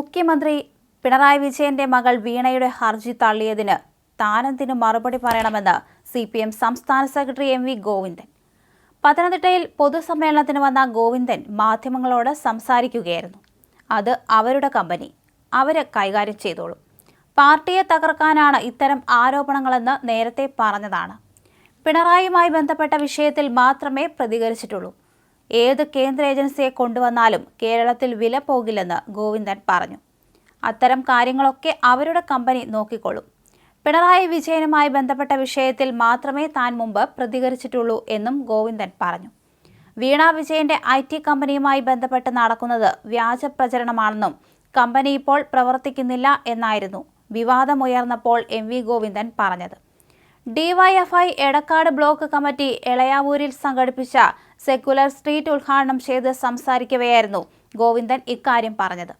മുഖ്യമന്ത്രി പിണറായി വിജയന്റെ മകൾ വീണയുടെ ഹർജി തള്ളിയതിന് താനന്തിന് മറുപടി പറയണമെന്ന് സി പി എം സംസ്ഥാന സെക്രട്ടറി എം വി ഗോവിന്ദൻ. പത്തനംതിട്ടയിൽ പൊതുസമ്മേളനത്തിന് വന്ന ഗോവിന്ദൻ മാധ്യമങ്ങളോട് സംസാരിക്കുകയായിരുന്നു. അത് അവരുടെ കമ്പനി. അവർ കൈകാര്യം ചെയ്തോളും. പാർട്ടിയെ തകർക്കാനാണ് ഇത്തരം ആരോപണങ്ങളെന്ന് നേരത്തെ പറഞ്ഞതാണ്. പിണറായിയുമായി ബന്ധപ്പെട്ട വിഷയത്തിൽ മാത്രമേ പ്രതികരിച്ചിട്ടുള്ളൂ. ഏത് കേന്ദ്ര ഏജൻസിയെ കൊണ്ടുവന്നാലും കേരളത്തിൽ വില പോകില്ലെന്ന് ഗോവിന്ദൻ പറഞ്ഞു. അത്തരം കാര്യങ്ങളൊക്കെ അവരുടെ കമ്പനി നോക്കിക്കൊള്ളും. പിണറായി വിജയനുമായി ബന്ധപ്പെട്ട വിഷയത്തിൽ മാത്രമേ താൻ മുമ്പ് പ്രതികരിച്ചിട്ടുള്ളൂ എന്നും ഗോവിന്ദൻ പറഞ്ഞു. വീണ വിജയന്റെ ഐ ടി കമ്പനിയുമായി ബന്ധപ്പെട്ട് നടക്കുന്നത് വ്യാജ പ്രചരണമാണെന്നും കമ്പനി ഇപ്പോൾ പ്രവർത്തിക്കുന്നില്ല എന്നായിരുന്നു വിവാദമുയർന്നപ്പോൾ എം വി ഗോവിന്ദൻ പറഞ്ഞത്. ഡിവൈഎഫ്ഐ എടക്കാട് ബ്ലോക്ക് കമ്മിറ്റി എളയാവൂരിൽ സംഘടിപ്പിച്ച സെക്കുലർ സ്ട്രീറ്റ് ഉദ്ഘാടനം ചെയ്ത് സംസാരിക്കവെയായിരുന്നു ഗോവിന്ദൻ ഇക്കാര്യം പറഞ്ഞത്.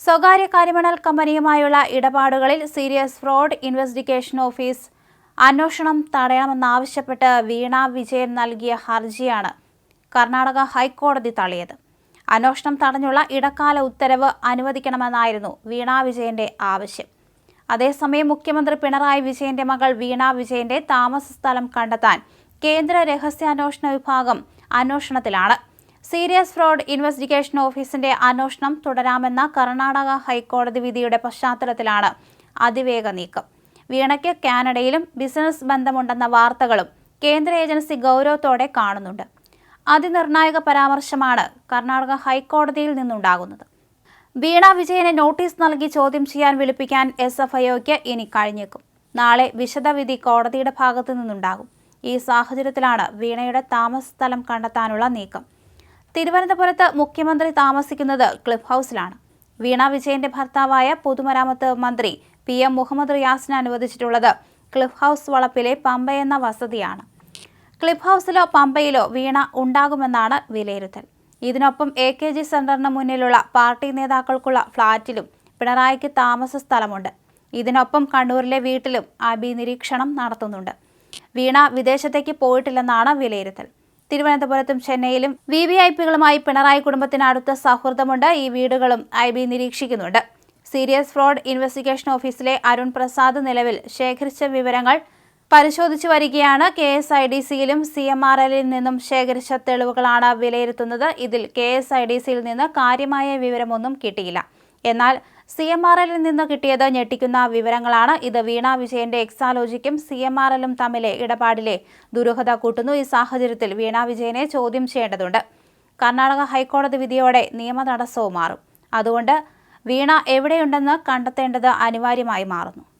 സ്വകാര്യ കരിമണൽ കമ്പനിയുമായുള്ള ഇടപാടുകളിൽ സീരിയസ് ഫ്രോഡ് ഇൻവെസ്റ്റിഗേഷൻ ഓഫീസ് അന്വേഷണം തടയണമെന്നാവശ്യപ്പെട്ട് വീണ വിജയൻ നൽകിയ ഹർജിയാണ് കർണാടക ഹൈക്കോടതി തള്ളിയത്. അന്വേഷണം തടഞ്ഞുള്ള ഇടക്കാല ഉത്തരവ് അനുവദിക്കണമെന്നായിരുന്നു വീണാ വിജയന്റെ ആവശ്യം. അതേസമയം മുഖ്യമന്ത്രി പിണറായി വിജയന്റെ മകൾ വീണ വിജയന്റെ താമസ സ്ഥലം കണ്ടെത്താൻ കേന്ദ്ര രഹസ്യാന്വേഷണ വിഭാഗം അന്വേഷണത്തിലാണ്. സീരിയസ് ഫ്രോഡ് ഇൻവെസ്റ്റിഗേഷൻ ഓഫീസിന്റെ അന്വേഷണം തുടരാമെന്ന കർണാടക ഹൈക്കോടതി വിധിയുടെ പശ്ചാത്തലത്തിലാണ് അതിവേഗ നീക്കം. വീണയ്ക്ക് കാനഡയിലും ബിസിനസ് ബന്ധമുണ്ടെന്ന വാർത്തകളും കേന്ദ്ര ഏജൻസി ഗൗരവത്തോടെ കാണുന്നുണ്ട്. അതിനിർണായക പരാമർശമാണ് കർണാടക ഹൈക്കോടതിയിൽ നിന്നുണ്ടാകുന്നത്. വീണ വിജയനെ നോട്ടീസ് നൽകി ചോദ്യം ചെയ്യാൻ വിളിപ്പിക്കാൻ എസ് എഫ് ഐഒക്ക് ഇനി കഴിഞ്ഞേക്കും. നാളെ വിശദവിധി കോടതിയുടെ ഭാഗത്തു നിന്നുണ്ടാകും. ഈ സാഹചര്യത്തിലാണ് വീണയുടെ താമസ സ്ഥലം കണ്ടെത്താനുള്ള നീക്കം. തിരുവനന്തപുരത്ത് മുഖ്യമന്ത്രി താമസിക്കുന്നത് ക്ലിഫ് ഹൗസിലാണ്. വീണ വിജയന്റെ ഭർത്താവായ പൊതുമരാമത്ത് മന്ത്രി പി എം മുഹമ്മദ് റിയാസിന് അനുവദിച്ചിട്ടുള്ളത് ക്ലിഫ് ഹൗസ് വളപ്പിലെ പമ്പ എന്ന വസതിയാണ്. ക്ലിഫ് ഹൗസിലോ പമ്പയിലോ വീണ ഉണ്ടാകുമെന്നാണ് വിലയിരുത്തൽ. ഇതിനൊപ്പം എ കെ ജി സെന്ററിന് മുന്നിലുള്ള പാർട്ടി നേതാക്കൾക്കുള്ള ഫ്ളാറ്റിലും പിണറായിക്ക് താമസ സ്ഥലമുണ്ട്. ഇതിനൊപ്പം കണ്ണൂരിലെ വീട്ടിലും അബി നിരീക്ഷണം നടത്തുന്നുണ്ട്. വീണ വിദേശത്തേക്ക് പോയിട്ടില്ലെന്നാണ് വിലയിരുത്തൽ. തിരുവനന്തപുരത്തും ചെന്നൈയിലും വി വി ഐ പികളുമായി പിണറായി കുടുംബത്തിന് അടുത്ത സൗഹൃദമുണ്ട്. ഈ വീടുകളും ഐ ബി നിരീക്ഷിക്കുന്നുണ്ട്. സീരിയസ് ഫ്രോഡ് ഇൻവെസ്റ്റിഗേഷൻ ഓഫീസിലെ അരുൺ പ്രസാദ് നിലവിൽ ശേഖരിച്ച വിവരങ്ങൾ പരിശോധിച്ചു വരികയാണ്. കെ എസ് ഐ ഡി സിയിലും സി എം ആർ എല്ലിൽ നിന്നും ശേഖരിച്ച തെളിവുകളാണ് വിലയിരുത്തുന്നത്. ഇതിൽ കെ എസ് ഐ ഡി സിയിൽ നിന്ന് കാര്യമായ വിവരമൊന്നും കിട്ടിയില്ല. എന്നാൽ സി എം ആർ എല്ലിൽ നിന്ന് കിട്ടിയത് ഞെട്ടിക്കുന്ന വിവരങ്ങളാണ്. ഇത് വീണ വിജയന്റെ എക്സാലോജിക്കും സി എം ആർ എല്ലും തമ്മിലെ ഇടപാടിലെ ദുരൂഹത കൂട്ടുന്നു. ഈ സാഹചര്യത്തിൽ വീണ വിജയനെ ചോദ്യം ചെയ്യേണ്ടതുണ്ട്. കർണാടക ഹൈക്കോടതി വിധിയോടെ നിയമ തടസ്സവും മാറും. അതുകൊണ്ട് വീണ എവിടെയുണ്ടെന്ന് കണ്ടെത്തേണ്ടത് അനിവാര്യമായി മാറുന്നു.